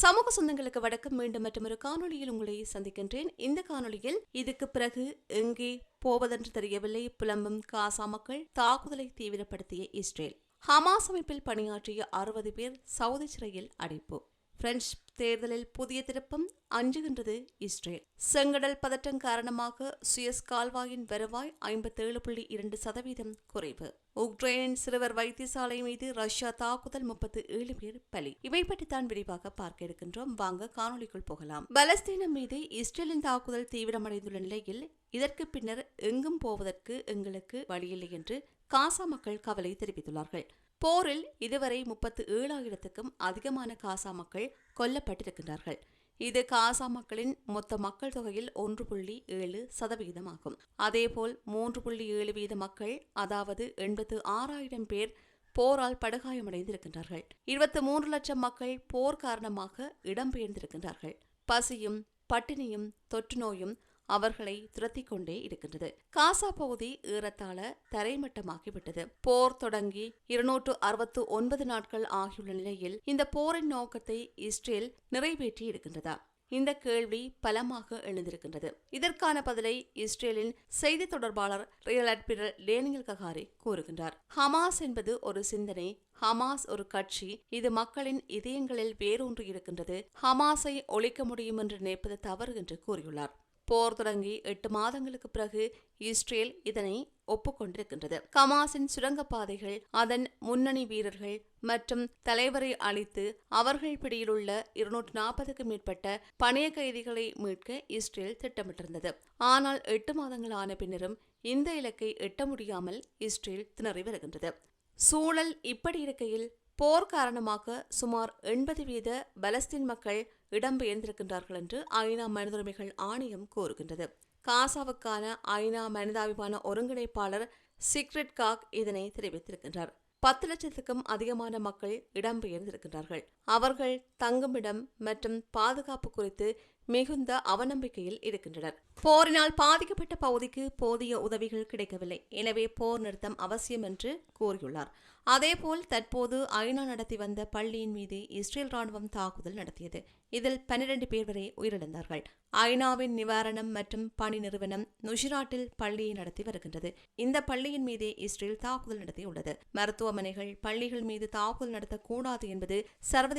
சமூக சொந்தங்களுக்கு வணக்கம் மீண்டும் மற்றொரு காணொளியில் உங்களை சந்திக்கின்றேன். இந்த காணொளியில் இதுக்கு பிறகு எங்கே போவதென்று தெரியவில்லை. புலம்பும் காசா மக்கள் தாக்குதலை தீவிரப்படுத்திய இஸ்ரேல். ஹமாஸ் அமைப்பில் பணியாற்றிய அறுபது பேர் சவுதி சிறையில் அடைப்பு. பிரெஞ்சு தேர்தலில் புதிய திருப்பம் அஞ்சுகின்றது இஸ்ரேல். செங்கடல் பதட்டம் காரணமாக சுயஸ் கால்வாயின் வருவாய் ஐம்பத்தேழு புள்ளி இரண்டு சதவீதம் குறைவு. உக்ரைனின் சிறுவர் வைத்தியசாலை மீது ரஷ்யா தாக்குதல் முப்பத்தி ஏழு பேர் பலி. இவை பற்றி தான் விரிவாக பார்க்க இருக்கின்றோம். வாங்க காணொலிக்குள் போகலாம். பலஸ்தீனம் மீது இஸ்ரேலின் தாக்குதல் தீவிரமடைந்துள்ள நிலையில் இதற்கு பின்னர் எங்கும் போவதற்கு எங்களுக்கு வழியில்லை என்று காசா மக்கள் கவலை தெரிவித்துள்ளார்கள். போரில் இதுவரை முப்பத்து ஏழாயிரத்துக்கும் அதிகமான காசா மக்கள் கொல்லப்பட்டிருக்கின்றார்கள். இது காசா மக்களின் மொத்த மக்கள் தொகையில் ஒன்று புள்ளி ஏழு சதவிகிதமாகும். அதேபோல் மூன்று புள்ளி ஏழு வீத மக்கள் அதாவது எண்பத்து ஆறாயிரம் பேர் போரால் படுகாயமடைந்திருக்கின்றார்கள். இருபத்தி மூன்று லட்சம் மக்கள் போர் காரணமாக இடம்பெயர்ந்திருக்கின்றார்கள் பசியும் பட்டினியும் தொற்று நோயும் அவர்களை துரத்திக் கொண்டே இருக்கின்றது. காசா பகுதி ஏறத்தாழ தரைமட்டமாகிவிட்டது. போர் தொடங்கி இருநூற்று அறுபத்து ஒன்பது நாட்கள் ஆகியுள்ள நிலையில் இந்த போரின் நோக்கத்தை இஸ்ரேல் நிறைவேற்றி இருக்கின்றதா? இந்த கேள்வி பலமாக எழுந்திருக்கின்றது. இதற்கான பதிலை இஸ்ரேலின் செய்தி தொடர்பாளர் ரியல் அட்மிரல் டேனியல் ககாரி கூறுகின்றார். ஹமாஸ் என்பது ஒரு சிந்தனை ஹமாஸ் ஒரு கட்சி இது மக்களின் இதயங்களில் வேரூன்றி இருக்கின்றது. ஹமாஸை ஒழிக்க முடியும் என்று நினைப்பது தவறு என்று கூறியுள்ளார். போர் தொடங்கி எட்டு மாதங்களுக்கு பிறகு இஸ்ரேல் இதனை ஒப்புக்கொண்டிருக்கின்றது. கமாஸின் சுரங்கப்பாதைகள் அதன் முன்னணி வீரர்கள் மற்றும் தலைவரை அழித்து அவர்கள் பிடியிலுள்ள இருநூற்று நாற்பதுக்கும் மேற்பட்ட பணைய கைதிகளை மீட்க இஸ்ரேல் திட்டமிட்டிருந்தது. ஆனால் எட்டு மாதங்கள் ஆன பின்னரும் இந்த இலக்கை எட்ட முடியாமல் இஸ்ரேல் திணறி வருகின்றது சூழல் இப்படி இருக்கையில் போர் காரணமாக சுமார் எண்பது வீத பலஸ்தீன் மக்கள் இடம்பெயர்ந்திருக்கின்றார்கள் என்று ஐநா மனிதுரிமைகள் ஆணையம் கூறுகின்றது. காசாவுக்கான ஐநா மனிதாபிமான ஒருங்கிணைப்பாளர் சிக்ரெட் காக் இதனை தெரிவித்திருக்கின்றார். பத்து லட்சத்துக்கும் அதிகமான மக்கள் இடம்பெயர்ந்திருக்கின்றார்கள் அவர்கள் தங்குமிடம் மற்றும் பாதுகாப்பு குறித்து மிகுந்த அவநம்பிக்கையில் இருக்கின்றனர். போரினால் பாதிக்கப்பட்ட பகுதிக்கு போதிய உதவிகள் கிடைக்கவில்லை. எனவே போர் நிறுத்தம் அவசியம் என்று கூறியுள்ளார். அதேபோல் தற்போது ஐநா நடத்தி வந்த பள்ளியின் மீது இஸ்ரேல் ராணுவம் தாக்குதல் நடத்தியது. இதில் பன்னிரண்டு பேர் வரை உயிரிழந்தார்கள். ஐநாவின் நிவாரணம் மற்றும் பணி நிறுவனம் நுஷிராட்டில் பள்ளியை நடத்தி வருகின்றது. இந்த பள்ளியின் மீதே இஸ்ரேல் தாக்குதல் நடத்தியுள்ளது. மருத்துவமனைகள் பள்ளிகள் மீது தாக்குதல் நடத்தக்கூடாது என்பது சர்வதேச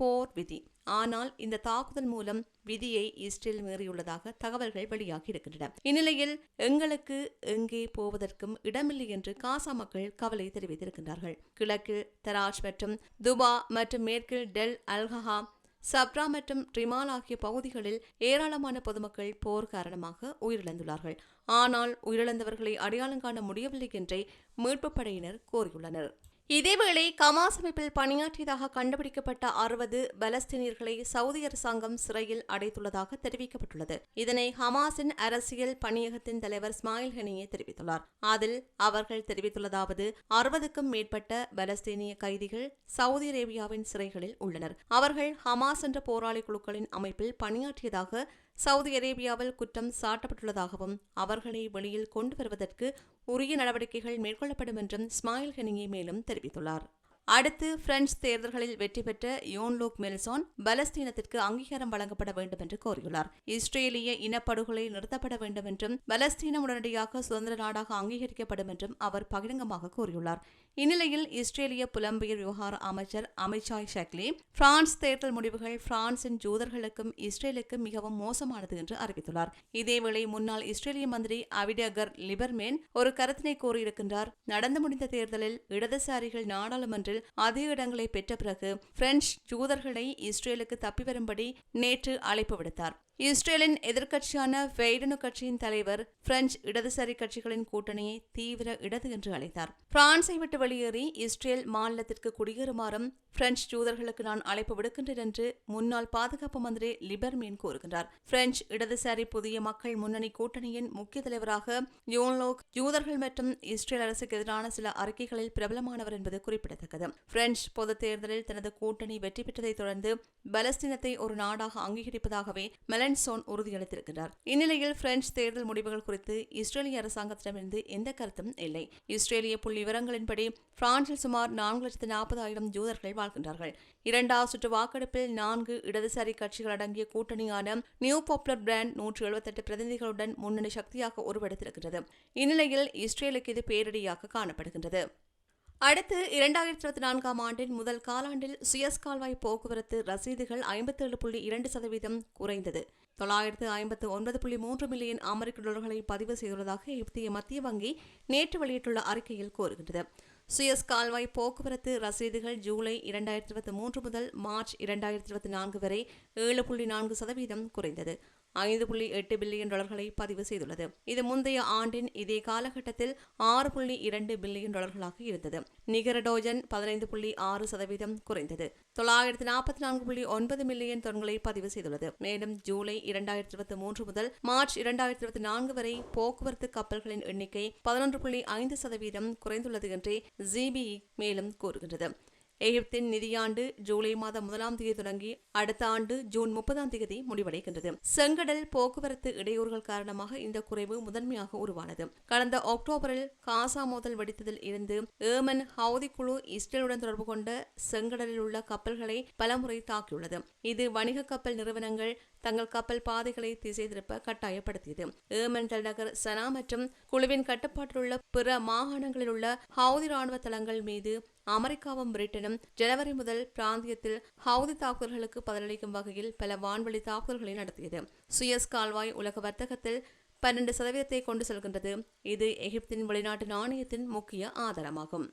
போர் விதி. ஆனால் இந்த தாக்குதல் மூலம் விதியை இஸ்ரேல் மீறியுள்ளதாக தகவல்கள் வெளியாகி இருக்கின்றன இந்நிலையில் எங்களுக்கு எங்கே போவதற்கும் இடமில்லை என்று காசா மக்கள் கவலை தெரிவித்திருக்கின்றார்கள். கிழக்கில் தராஜ் மற்றும் துபா மற்றும் மேற்கில் டெல் அல்ஹா சப்ரா மற்றும் ரிமால் ஆகிய பகுதிகளில் ஏராளமான பொதுமக்கள் போர் காரணமாக உயிரிழந்துள்ளார்கள். ஆனால் உயிரிழந்தவர்களை அடையாளம் காண முடியவில்லை என்றே மீட்பு படையினர் கோரியுள்ளனர் இதேவேளை கமாஸ் அமைப்பில் பணியாற்றியதாக கண்டுபிடிக்கப்பட்ட அறுபது பலஸ்தீனியர்களை சவுதி அரசாங்கம் சிறையில் அடைத்துள்ளதாக தெரிவிக்கப்பட்டுள்ளது. இதனை ஹமாஸின் அரசியல் பணியகத்தின் தலைவர் ஸ்மாயில் ஹெனியே தெரிவித்துள்ளார். அதில் அவர்கள் தெரிவித்துள்ளதாவது அறுபதுக்கும் மேற்பட்ட பலஸ்தீனிய கைதிகள் சவுதி அரேபியாவின் சிறைகளில் உள்ளனர். அவர்கள் ஹமாஸ் என்ற போராளி குழுக்களின் அமைப்பில் பணியாற்றியதாக சவுதி அரேபியாவில் குற்றம் சாட்டப்பட்டுள்ளதாகவும் அவர்களை வெளியில் கொண்டு வருவதற்கு உரிய நடவடிக்கைகள் மேற்கொள்ளப்படும் என்றும் ஸ்மாயில் ஹெனிங்கே மேலும் தெரிவித்துள்ளார். அடுத்து பிரெஞ்சு தேர்தல்களில் வெற்றி பெற்ற யோன்லோக் மெல்சோன் பலஸ்தீனத்திற்கு அங்கீகாரம் வழங்கப்பட வேண்டும் என்று கோரியுள்ளார். இஸ்ரேலிய இனப்படுகொலை நிறுத்தப்பட வேண்டும் என்றும் பலஸ்தீனம் உடனடியாக சுதந்திர நாடாக அங்கீகரிக்கப்படும் என்றும் அவர் பகிரங்கமாக கூறியுள்ளார். இந்நிலையில் இஸ்ரேலிய புலம்பெயர் விவகார அமைச்சர் அமித்ஷாய் ஷக்லி பிரான்ஸ் தேர்தல் முடிவுகள் பிரான்சின் ஜூதர்களுக்கும் இஸ்ரேலுக்கும் மிகவும் மோசமானது என்று அறிவித்துள்ளார். இதேவேளை முன்னாள் இஸ்ரேலிய மந்திரி அவிடகர் லிபர்மேன் ஒரு கருத்தினை கூறியிருக்கின்றார். நடந்து முடிந்த தேர்தலில் இடதுசாரிகள் நாடாளுமன்ற நாடாளுமன்றில் அதிக இடங்களை பெற்ற பிறகு பிரெஞ்சு ஜூதர்களை இஸ்ரேலுக்கு தப்பி வரும்படி நேற்று அழைப்பு விடுத்தார். இஸ்ரேலின் எதிர்க்கட்சியான ஃபெய்டனு கட்சியின் தலைவர் பிரெஞ்சு இடதுசாரி கட்சிகளின் கூட்டணியை தீவிர இடது என்று அழைத்தார். பிரான்சை விட்டு வெளியேறி இஸ்ரேல் மாநிலத்திற்கு குடியேறுமாறும் பிரெஞ்சு ஜூதர்களுக்கு நான் அழைப்பு விடுக்கின்றேன் என்று முன்னாள் பாதுகாப்பு மந்திரி லிபர்மேன் கூறுகின்றார். பிரெஞ்சு இடதுசாரி புதிய மக்கள் முன்னணி கூட்டணியின் முக்கிய தலைவராக யோன்லோக் ஜூதர்கள் மற்றும் இஸ்ரேல் அரசுக்கு எதிரான சில அறிக்கைகளில் பிரபலமானவர் என்பது குறிப்பிடத்தக்கது. பிரெஞ்சு பொதுத் தேர்தலில் தனது கூட்டணி வெற்றி பெற்றதைத் தொடர்ந்து பலஸ்தீனத்தை ஒரு நாடாக அங்கீகரிப்பதாகவே மெல அலன்சோன் உறுதியளித்திருக்கிறார் இந்நிலையில் பிரெஞ்சு தேர்தல் முடிவுகள் குறித்து இஸ்ரேலிய அரசாங்கத்திடமிருந்து எந்த கருத்தும் இல்லை. இஸ்ரேலிய புள்ளி விவரங்களின்படி பிரான்சில் சுமார் நான்கு லட்சத்து நாற்பதாயிரம் ஜூதர்கள் வாழ்கின்றார்கள். இரண்டாவது சுற்று வாக்கெடுப்பில் நான்கு இடதுசாரி கட்சிகள் அடங்கிய கூட்டணியான நியூ பாப்புலர் பிராண்ட் நூற்று எழுபத்தெட்டு பிரதிநிதிகளுடன் முன்னணி சக்தியாக உருவெடுத்திருக்கிறது இந்நிலையில் இஸ்ரேலுக்கு இது பேரிடியாக காணப்படுகின்றது. அடுத்து இரண்டாயிரத்தி இருபத்தி நான்காம் ஆண்டின் முதல் காலாண்டில் சுயஸ் கால்வாய் போக்குவரத்து ரசீதுகள் ஐம்பத்தேழு புள்ளி இரண்டு சதவீதம் குறைந்தது. தொள்ளாயிரத்து ஐம்பத்து ஒன்பது புள்ளி மூன்று மில்லியன் அமெரிக்க டாலர்களை பதிவு செய்துள்ளதாக எப்திய மத்திய வங்கி நேற்று வெளியிட்டுள்ள அறிக்கையில் கூறுகின்றது. சுயஸ் கால்வாய் போக்குவரத்து ரசீதுகள் ஜூலை இரண்டாயிரத்தி இருபத்தி மூன்று முதல் மார்ச் இரண்டாயிரத்தி இருபத்தி நான்கு வரை ஏழு புள்ளி நான்கு சதவீதம் குறைந்தது. ஐந்து புள்ளி எட்டு பில்லியன் டாலர்களை பதிவு செய்துள்ளது. இது முந்தைய ஆண்டின் இதே காலகட்டத்தில் ஆறு புள்ளி இரண்டு பில்லியன் டாலர்களாக இருந்தது. நிகர டோஜன் பதினைந்து புள்ளி ஆறு சதவீதம் குறைந்தது. தொள்ளாயிரத்து நாற்பத்தி நான்கு புள்ளி ஒன்பது மில்லியன் டன்களை பதிவு செய்துள்ளது. மேலும் ஜூலை இரண்டாயிரத்தி இருபத்தி மூன்று முதல் மார்ச் இரண்டாயிரத்தி இருபத்தி நான்கு வரை போக்குவரத்து கப்பல்களின் எண்ணிக்கை பதினொன்று புள்ளி ஐந்து சதவீதம் குறைந்துள்ளது என்று ஜிபிஇ மேலும் கூறுகின்றது. எகிப்தின் நிதியாண்டு ஜூலை மாதம் முதலாம் தேதி தொடங்கி அடுத்த ஆண்டு ஜூன் முப்பதாம் தேதி முடிவடைகின்றது. செங்கடல் போக்குவரத்து இடையூறுகள் காரணமாக இந்த குறைவு முதன்மையாக உருவானது. கடந்த அக்டோபரில் காசா மோதல் வெடித்ததில் இருந்து ஏமன் ஹவுதி குழு இஸ்ரேலுடன் தொடர்பு கொண்ட செங்கடலில் உள்ள கப்பல்களை பலமுறை தாக்கியுள்ளது. இது வணிக கப்பல் நிறுவனங்கள் தங்கள் கப்பல் பாதைகளை திசை திருப்ப கட்டாயப்படுத்தியது. ஏமன் நகர் சனா மற்றும் குழுவின் கட்டுப்பாட்டில் உள்ள பிற மாகாணங்களில் உள்ள ஹவுதி ராணுவ தளங்கள் மீது அமெரிக்காவும் பிரிட்டனும் ஜனவரி முதல் பிராந்தியத்தில் ஹவுதி தாக்குதல்களுக்கு பதிலளிக்கும் வகையில் பல வான்வழி தாக்குதல்களை நடத்தியது. சுயஸ் கால்வாய் உலக வர்த்தகத்தில் பன்னெண்டு சதவீதத்தை கொண்டு செல்கின்றது. இது எகிப்தின் வெளிநாட்டு நாணயத்தின் முக்கிய ஆதாரமாகும்.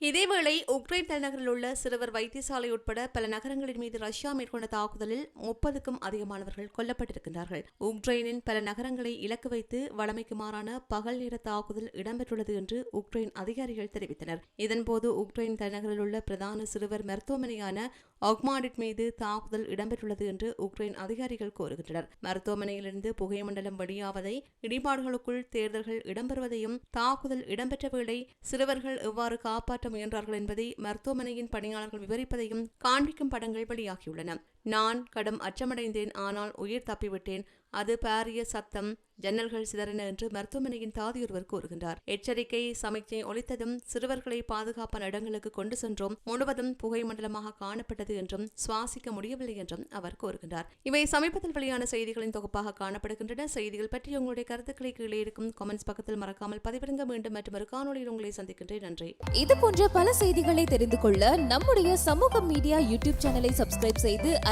இதேவேளை உக்ரைன் தலைநகரில் உள்ள சிறுவர் வைத்தியசாலை உட்பட பல நகரங்களின் மீது ரஷ்யா மேற்கொண்ட தாக்குதலில் முப்பதுக்கும் அதிகமானவர்கள் கொல்லப்பட்டிருக்கின்றார்கள். உக்ரைனின் பல நகரங்களை இலக்கு வைத்து வழமைக்கு மாறான பகல் நேர தாக்குதல் இடம்பெற்றுள்ளது என்று உக்ரைன் அதிகாரிகள் தெரிவித்தனர். இதன்போது உக்ரைன் தலைநகரில் உள்ள பிரதான சிறுவர் மருத்துவமனையான ஒக்மாடிட் மீது தாக்குதல் இடம்பெற்றுள்ளது என்று உக்ரைன் அதிகாரிகள் கூறுகின்றனர். மருத்துவமனையிலிருந்து புகைமண்டலம் வெளியாவதை இடிபாடுகளுக்குள் தேர்தல்கள் இடம்பெறுவதையும் தாக்குதல் இடம்பெற்ற வேளை சிறுவர்கள் எவ்வாறு காப்பாற்ற முயன்றார்கள் என்பதை மருத்துவமனையின் பணியாளர்கள் விவரிப்பதையும் காண்பிக்கும் படங்கள் வெளியாகியுள்ளன. நான் கடும் அச்சமடைந்தேன் ஆனால் உயிர் தப்பிவிட்டேன். அது பாரிய சத்தம் ஜன்னல்கள் சிதறின என்று மருத்துவமனையின் தாதியொருவர் கூறுகின்றார். எச்சரிக்கை சமிக்ஞை ஒழித்ததும் சிறுவர்களை பாதுகாப்பான இடங்களுக்கு கொண்டு சென்றோம். முழுவதும் புகை மண்டலமாக காணப்பட்டது என்றும் சுவாசிக்க முடியவில்லை என்றும் அவர் கூறுகின்றார். இவை சமீபத்தில் வெளியான செய்திகளின் தொகுப்பாக காணப்படுகின்றன. செய்திகள் பற்றி உங்களுடைய கருத்துக்களை கீழே இருக்கும் கமெண்ட்ஸ் பக்கத்தில் மறக்காமல் பதிவிடுங்க. மீண்டும் மற்றும் ஒரு காணொலியில் உங்களை சந்திக்கின்றேன். நன்றி. இது போன்ற பல செய்திகளை தெரிந்து கொள்ள நம்முடைய சமூக மீடியா யூடியூப் சேனலை சப்ஸ்கிரைப் செய்து